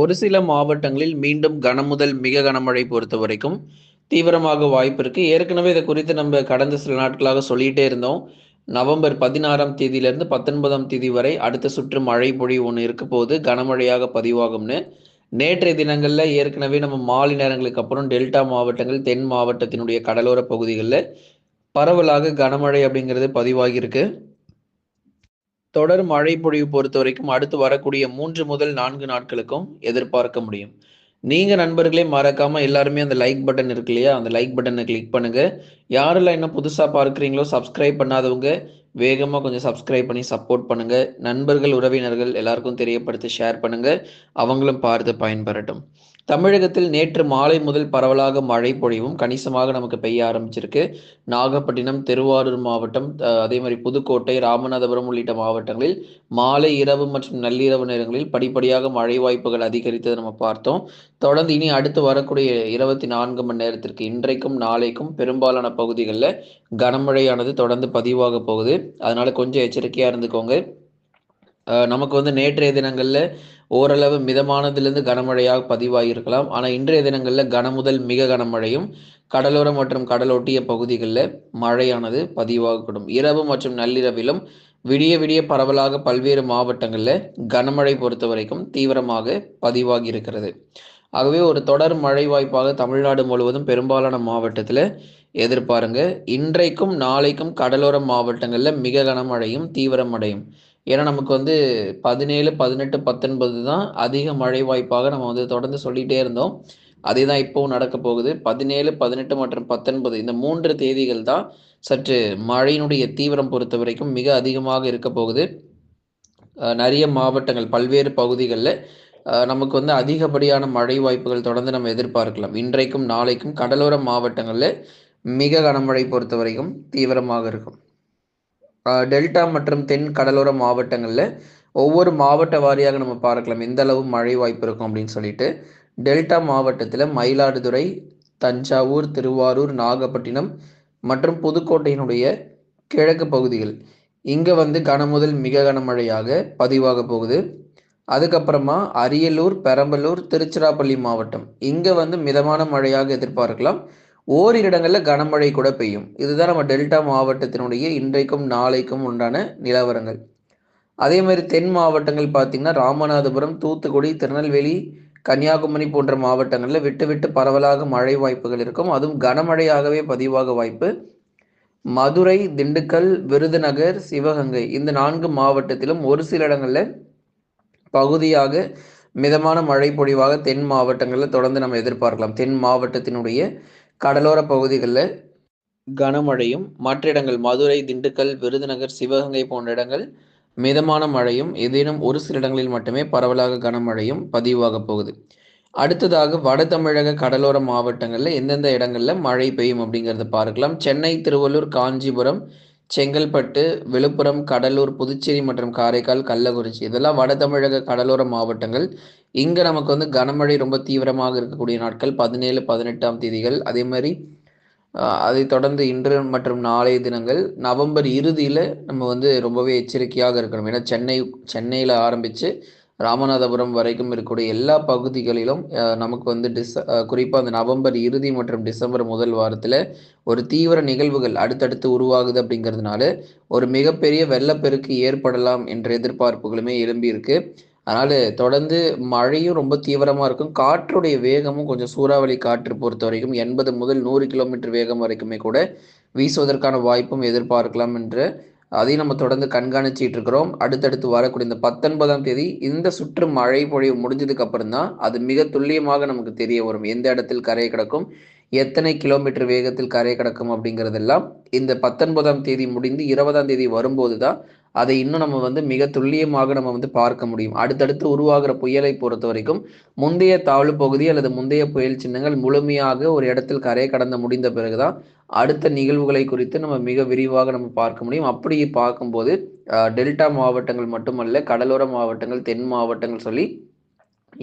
ஒரு சில மாவட்டங்களில் மீண்டும் கனமுதல் மிக கனமழை பொறுத்த வரைக்கும் தீவிரமாக வாய்ப்பு இருக்கு. ஏற்கனவே இதை குறித்து நம்ம கடந்த சில நாட்களாக சொல்லிட்டே இருந்தோம். நவம்பர் பதினாறாம் தேதியிலிருந்து பத்தொன்பதாம் தேதி வரை அடுத்த சுற்று மழை பொழிவு ஒன்று இருக்க போது கனமழையாக பதிவாகும்னு. நேற்றைய தினங்களில் ஏற்கனவே நம்ம மாலை நேரங்களுக்கு அப்புறம் டெல்டா மாவட்டங்கள் தென் மாவட்டத்தினுடைய கடலோர பகுதிகளில் பரவலாக கனமழை அப்படிங்கிறது பதிவாகியிருக்கு தொடர் மழை பொழிவு பொறுத்த வரைக்கும் அடுத்து வரக்கூடிய மூன்று முதல் நான்கு நாட்களுக்கும் எதிர்பார்க்க முடியும். நீங்க நண்பர்களே மறக்காம எல்லாருமே அந்த லைக் பட்டன் இருக்கு இல்லையா? அந்த லைக் பட்டனை கிளிக் பண்ணுங்க. யாரெல்லாம் என்ன புதுசா பார்க்குறீங்களோ சப்ஸ்கிரைப் பண்ணாதவங்க வேகமாக கொஞ்சம் சப்ஸ்கிரைப் பண்ணி சப்போர்ட் பண்ணுங்க. நண்பர்கள் உறவினர்கள் எல்லாருக்கும் தெரியப்படுத்தி ஷேர் பண்ணுங்க. அவங்களும் பார்த்து பயன்பெறட்டும். தமிழகத்தில் நேற்று மாலை முதல் பரவலாக மழை பொழிவும் கணிசமாக நமக்கு பெய்ய ஆரம்பிச்சிருக்கு. நாகப்பட்டினம் திருவாரூர் மாவட்டம் அதே மாதிரி புதுக்கோட்டை ராமநாதபுரம் உள்ளிட்ட மாவட்டங்களில் மாலை இரவு மற்றும் நள்ளிரவு நேரங்களில் படிப்படியாக மழை வாய்ப்புகள் அதிகரித்ததை நம்ம பார்த்தோம். தொடர்ந்து இனி அடுத்து வரக்கூடிய இருபத்தி நான்கு மணி நேரத்திற்கு இன்றைக்கும் நாளைக்கும் பெரும்பாலான பகுதிகளில் கனமழையானது தொடர்ந்து பதிவாக போகுது. அதனால் கொஞ்சம் எச்சரிக்கையாக இருந்துக்கோங்க. நமக்கு வந்து நேற்றைய தினங்களில் ஓரளவு மிதமானதுலேருந்து கனமழையாக பதிவாகியிருக்கலாம் ஆனால் இன்றைய தினங்களில் கனமுதல் மிக கனமழையும் கடலோரம் மற்றும் கடலொட்டிய பகுதிகளில் மழையானது பதிவாகக்கூடும். இரவு மற்றும் நள்ளிரவிலும் விடிய விடிய பரவலாக பல்வேறு மாவட்டங்களில் கனமழை பொறுத்த வரைக்கும் தீவிரமாக பதிவாகி இருக்கிறது ஆகவே ஒரு தொடர் மழை வாய்ப்பாக தமிழ்நாடு முழுவதும் பெரும்பாலான மாவட்டத்தில் எதிர்பாருங்க. இன்றைக்கும் நாளைக்கும் கடலோர மாவட்டங்களில் மிக கனமழையும் தீவிரமடையும் ஏன்னா நமக்கு வந்து பதினேழு பதினெட்டு பத்தொன்பது தான் அதிக மழை வாய்ப்பாக நம்ம வந்து தொடர்ந்து சொல்லிகிட்டே இருந்தோம். அதே தான் இப்போவும் நடக்க போகுது. பதினேழு பதினெட்டு மற்றும் பத்தொன்பது இந்த மூன்று தேதிகள் தான் சற்று மழையினுடைய தீவிரம் பொறுத்த வரைக்கும் மிக அதிகமாக இருக்க போகுது. நிறைய மாவட்டங்கள் பல்வேறு பகுதிகளில் நமக்கு வந்து அதிகப்படியான மழை வாய்ப்புகள் தொடர்ந்து நம்ம எதிர்பார்க்கலாம். இன்றைக்கும் நாளைக்கும் கடலோர மாவட்டங்களில் மிக கனமழை பொறுத்த வரைக்கும் தீவிரமாக இருக்கும். டெல்டா மற்றும் தென் கடலோர மாவட்டங்களில் ஒவ்வொரு மாவட்ட வாரியாக நம்ம பார்க்கலாம். எந்த அளவு மழை வாய்ப்பு இருக்கும் அப்படின்னு சொல்லிட்டு டெல்டா மாவட்டத்தில் மயிலாடுதுறை தஞ்சாவூர் திருவாரூர் நாகப்பட்டினம் மற்றும் புதுக்கோட்டையினுடைய கிழக்கு பகுதிகள் இங்கே வந்து கனமுதல் மிக கனமழையாக பதிவாக போகுது. அதுக்கப்புறமா அரியலூர் பெரம்பலூர் திருச்சிராப்பள்ளி மாவட்டம் இங்கே வந்து மிதமான மழையாக எதிர்பார்க்கலாம். ஓரிரு இடங்களில் கனமழை கூட பெய்யும். இதுதான் நம்ம டெல்டா மாவட்டத்தினுடைய இன்றைக்கும் நாளைக்கும் உண்டான நிலவரங்கள். அதே மாதிரி தென் மாவட்டங்கள் பார்த்திங்கன்னா ராமநாதபுரம் தூத்துக்குடி திருநெல்வேலி கன்னியாகுமரி போன்ற மாவட்டங்களில் விட்டு விட்டு பரவலாக மழை வாய்ப்புகள் இருக்கும். அதுவும் கனமழையாகவே பதிவாக வாய்ப்பு. மதுரை திண்டுக்கல் விருதுநகர் சிவகங்கை இந்த நான்கு மாவட்டத்திலும் ஒரு சில இடங்களில் பகுதியாக மிதமான மழை பொழிவாக தென் மாவட்டங்களில் தொடர்ந்து நம்ம எதிர்பார்க்கலாம். தென் மாவட்டத்தினுடைய கடலோர பகுதிகளில் கனமழையும் மற்ற இடங்கள் மதுரை திண்டுக்கல் விருதுநகர் சிவகங்கை போன்ற இடங்கள் மிதமான மழையும் ஏதேனும் ஒரு சில இடங்களில் மட்டுமே பரவலாக கனமழையும் பதிவாக போகுது. அடுத்ததாக வட தமிழக கடலோர மாவட்டங்களில் எந்தெந்த இடங்களில் மழை பெய்யும் அப்படிங்கிறத பார்க்கலாம். சென்னை திருவள்ளூர் காஞ்சிபுரம் செங்கல்பட்டு விழுப்புரம் கடலூர் புதுச்சேரி மற்றும் காரைக்கால் கள்ளக்குறிச்சி. இதெல்லாம் வட தமிழக கடலோர மாவட்டங்கள் இங்கே நமக்கு வந்து கனமழை ரொம்ப தீவிரமாக இருக்கக்கூடிய நாட்கள் பதினேழு பதினெட்டாம் தேதிகள். அதே மாதிரி அதை தொடர்ந்து இன்று மற்றும் நாளைய தினங்கள் நவம்பர் இறுதியில் நம்ம வந்து ரொம்பவே எச்சரிக்கையாக இருக்கணும். ஏன்னா சென்னை சென்னையில் ஆரம்பித்து ராமநாதபுரம் வரைக்கும் இருக்கக்கூடிய எல்லா பகுதிகளிலும் நமக்கு வந்து டிச குறிப்பாக அந்த நவம்பர் இறுதி மற்றும் டிசம்பர் முதல் வாரத்தில் ஒரு தீவிர நிகழ்வுகள் அடுத்தடுத்து உருவாகுது அப்படிங்கிறதுனால ஒரு மிகப்பெரிய வெள்ளப்பெருக்கு ஏற்படலாம் என்ற எதிர்பார்ப்புகளுமே எழும்பியிருக்கு. அதனால தொடர்ந்து மழையும் ரொம்ப தீவிரமாக இருக்கும். காற்றுடைய வேகமும் கொஞ்சம் சூறாவளி காற்று பொறுத்த வரைக்கும் எண்பது முதல் நூறு கிலோமீட்டர் வேகம் வரைக்குமே கூட வீசுவதற்கான வாய்ப்பும் எதிர்பார்க்கலாம் என்று அதையும் நம்ம தொடர்ந்து கண்காணிச்சிட்டு இருக்கிறோம். அடுத்தடுத்து வரக்கூடிய இந்த பத்தொன்பதாம் தேதி இந்த சுற்று மழை பொழிவு முடிஞ்சதுக்கு அப்புறம் தான் அது மிக துல்லியமாக நமக்கு தெரிய வரும். எந்த இடத்தில் கரையை கிடக்கும் எத்தனை கிலோமீட்டர் வேகத்தில் கரை கடக்கும் அப்படிங்கிறதெல்லாம் இந்த பத்தொன்பதாம் தேதி முடிந்து இருபதாம் தேதி வரும்போது தான் அதை இன்னும் நம்ம வந்து மிக துல்லியமாக நம்ம வந்து பார்க்க முடியும். அடுத்தடுத்து உருவாகிற புயலை பொறுத்த வரைக்கும் முந்தைய தாழ்வு பகுதி அல்லது முந்தைய புயல் சின்னங்கள் முழுமையாக ஒரு இடத்தில் கரையை கடந்த முடிந்த பிறகுதான் அடுத்த நிகழ்வுகளை குறித்து நம்ம மிக விரிவாக நம்ம பார்க்க முடியும். அப்படி பார்க்கும்போது டெல்டா மாவட்டங்கள் மட்டுமல்ல கடலோர மாவட்டங்கள் தென் மாவட்டங்கள் சொல்லி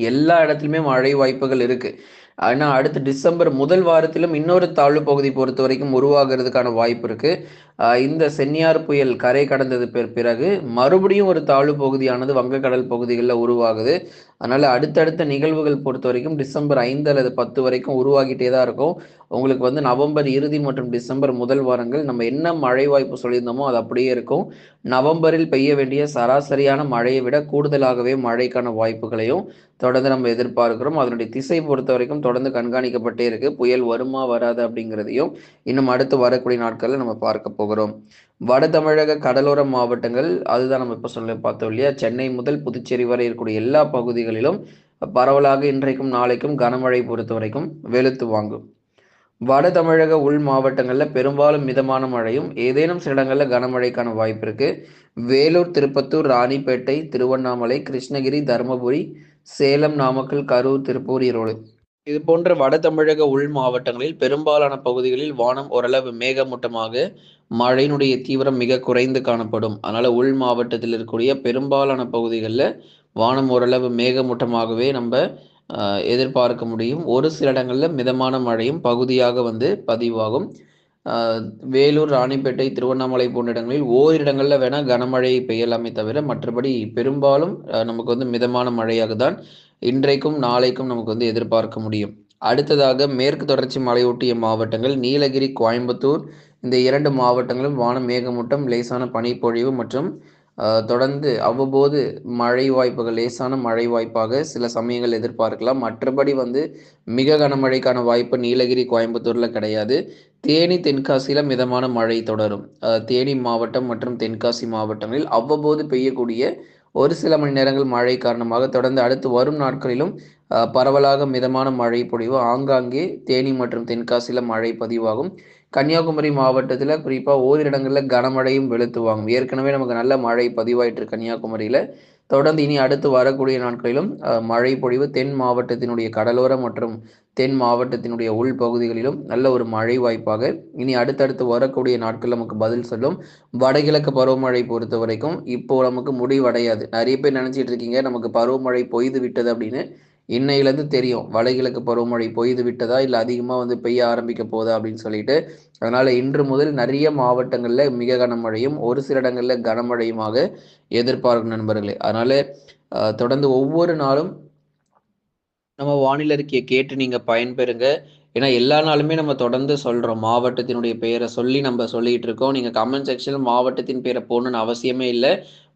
எல்லா இடத்துலையுமே மழை வாய்ப்புகள் இருக்குது ஆனால் அடுத்த டிசம்பர் முதல் வாரத்திலும் இன்னொரு தாழ்வு பகுதி பொறுத்த வரைக்கும் உருவாகிறதுக்கான வாய்ப்பு இருக்குது இந்த சென்னியார் புயல் கரை கடந்தது பிறகு மறுபடியும் ஒரு தாழ்வு பகுதியானது வங்கக்கடல் பகுதிகளில் உருவாகுது. அதனால் அடுத்தடுத்த நிகழ்வுகள் பொறுத்த வரைக்கும் டிசம்பர் ஐந்து அல்லது பத்து வரைக்கும் உருவாகிட்டே தான் இருக்கும். உங்களுக்கு வந்து நவம்பர் இறுதி மற்றும் டிசம்பர் முதல் வாரங்கள் நம்ம என்ன மழை வாய்ப்பு சொல்லியிருந்தோமோ அது அப்படியே இருக்கும். நவம்பரில் பெய்ய வேண்டிய சராசரியான மழையை விட கூடுதலாகவே மழைக்கான வாய்ப்புகளையும் தொடர்ந்து நம்ம எதிர்பார்க்கிறோம். அதனுடைய திசை பொறுத்த வரைக்கும் தொடர்ந்து கண்காணிக்கப்பட்டே இருக்கு. புயல் வருமா வராது அப்படிங்கிறதையும் இன்னும் அடுத்து வரக்கூடிய நாட்களில் நம்ம பார்க்க போகிறோம் வட தமிழக கடலோர மாவட்டங்கள் அதுதான் நம்ம இப்போ சொல்ல பார்த்தோம் இல்லையா? சென்னை முதல் புதுச்சேரி வரை இருக்கக்கூடிய எல்லா பகுதிகளிலும் பரவலாக இன்றைக்கும் நாளைக்கும் கனமழை பொறுத்த வரைக்கும் வெளுத்து வாங்கும். வட தமிழக உள் மாவட்டங்களில் பெரும்பாலும் மிதமான மழையும் ஏதேனும் சில இடங்களில் கனமழைக்கான வாய்ப்பு இருக்கு. வேலூர் திருப்பத்தூர் ராணிப்பேட்டை திருவண்ணாமலை கிருஷ்ணகிரி தருமபுரி சேலம் நாமக்கல் கரூர் திருப்பூர் ஈரோடு. இது போன்ற வட தமிழக உள் மாவட்டங்களில் பெரும்பாலான பகுதிகளில் வானம் ஓரளவு மேகமூட்டமாக மழையினுடைய தீவிரம் மிக குறைந்து காணப்படும். அதனால உள் மாவட்டத்தில் இருக்கக்கூடிய பெரும்பாலான பகுதிகளில் வானம் ஓரளவு மேகமூட்டமாகவே நம்ம எதிர்பார்க்க முடியும். ஒரு சில இடங்களில் மிதமான மழையும் பகுதியாக வந்து பதிவாகும். வேலூர் ராணிப்பேட்டை திருவண்ணாமலை போன்ற இடங்களில் ஓரிரு இடங்களில் வேணால் கனமழை பெய்யலாமே தவிர மற்றபடி பெரும்பாலும் நமக்கு வந்து மிதமான மழையாக தான் இன்றைக்கும் நாளைக்கும் நமக்கு வந்து எதிர்பார்க்க முடியும். அடுத்ததாக மேற்கு தொடர்ச்சி மலையொட்டிய மாவட்டங்கள் நீலகிரி கோயம்புத்தூர் இந்த இரண்டு மாவட்டங்களும் வான மேகமூட்டம் லேசான பனிப்பொழிவு மற்றும் தொடர்ந்து அவ்வப்போது மழை வாய்ப்புகள் லேசான மழை வாய்ப்பாக சில சமயங்கள் எதிர்பார்க்கலாம். மற்றபடி வந்து மிக கனமழைக்கான வாய்ப்பு நீலகிரி கோயம்புத்தூரில் கிடையாது. தேனி தென்காசியில் மிதமான மழை தொடரும். தேனி மாவட்டம் மற்றும் தென்காசி மாவட்டங்களில் அவ்வப்போது பெய்யக்கூடிய ஒரு சில மணி நேரங்கள் மழை காரணமாக தொடர்ந்து அடுத்து வரும் நாட்களிலும் பரவலாக மிதமான மழை பொழிவு ஆங்காங்கே தேனி மற்றும் தென்காசியில் மழை பதிவாகும். கன்னியாகுமரி மாவட்டத்தில் குறிப்பாக ஓரிரு இடங்களில் கனமழையும் வெளுத்துவாங்க ஏற்கனவே நமக்கு நல்ல மழை பதிவாயிட்டு கன்னியாகுமரியில். தொடர்ந்து இனி அடுத்து வரக்கூடிய நாட்களிலும் மழை பொழிவு தென் மாவட்டத்தினுடைய கடலோரம் மற்றும் தென் மாவட்டத்தினுடைய உள் பகுதிகளிலும் நல்ல ஒரு மழை வாய்ப்பாக. இனி அடுத்தடுத்து வரக்கூடிய நாட்கள் நமக்கு பதில் சொல்லும். வடகிழக்கு பருவமழை பொறுத்த வரைக்கும் இப்போ நமக்கு முடிவடையாது. நிறைய பேர் நினச்சிட்டு இருக்கீங்க நமக்கு பருவமழை பொய்து விட்டது அப்படின்னு. இன்னையிலேருந்து தெரியும் வடகிழக்கு பருவமழை பொய்து விட்டதா இல்லை அதிகமாக வந்து பெய்ய ஆரம்பிக்க போதா அப்படின்னு சொல்லிட்டு. அதனால் இன்று முதல் நிறைய மாவட்டங்களில் மிக கனமழையும் ஒரு சில இடங்களில் கனமழையுமாக எதிர்பார்க்கும் நண்பர்களே. அதனால் தொடர்ந்து ஒவ்வொரு நாளும் நம்ம வானிலை அறிக்கையை கேட்டு நீங்கள் பயன்பெறுங்க. ஏன்னா எல்லா நாளுமே நம்ம தொடர்ந்து சொல்கிறோம் மாவட்டத்தினுடைய பெயரை சொல்லி நம்ம சொல்லிகிட்டு இருக்கோம். நீங்கள் கமெண்ட் செக்ஷனில் மாவட்டத்தின் பெயரை போடணுன்னு அவசியமே இல்லை.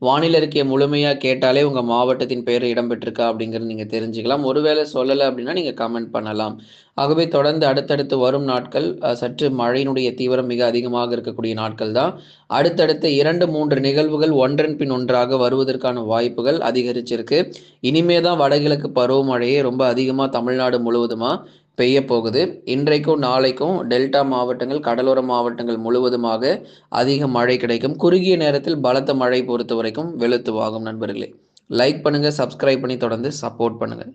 வானிலை அறிக்கையை முழுமையாக கேட்டாலே உங்கள் மாவட்டத்தின் பெயர் இடம்பெற்றிருக்கா அப்படிங்கிறது நீங்கள் தெரிஞ்சுக்கலாம். ஒருவேளை சொல்லலை அப்படின்னா நீங்கள் கமெண்ட் பண்ணலாம். ஆகவே தொடர்ந்து அடுத்தடுத்து வரும் நாட்கள் சற்று மழையினுடைய தீவிரம் மிக அதிகமாக இருக்கக்கூடிய நாட்கள் தான். அடுத்தடுத்த இரண்டு மூன்று நிகழ்வுகள் ஒன்றன் பின் ஒன்றாக வருவதற்கான வாய்ப்புகள் அதிகரிச்சிருக்கு. இனிமே தான் வடகிழக்கு பருவமழையே ரொம்ப அதிகமாக தமிழ்நாடு முழுவதுமாக பெய்ய போகுது. இன்றைக்கும் நாளைக்கும் டெல்டா மாவட்டங்கள் கடலோர மாவட்டங்கள் முழுவதுமாக அதிக மழை கிடைக்கும். குறுகிய நேரத்தில் பலத்த மழை பொறுத்த வரைக்கும் வெளுத்து வாகும் நண்பர்களே. லைக் பண்ணுங்கள் சப்ஸ்கிரைப் பண்ணி தொடர்ந்து சப்போர்ட் பண்ணுங்கள்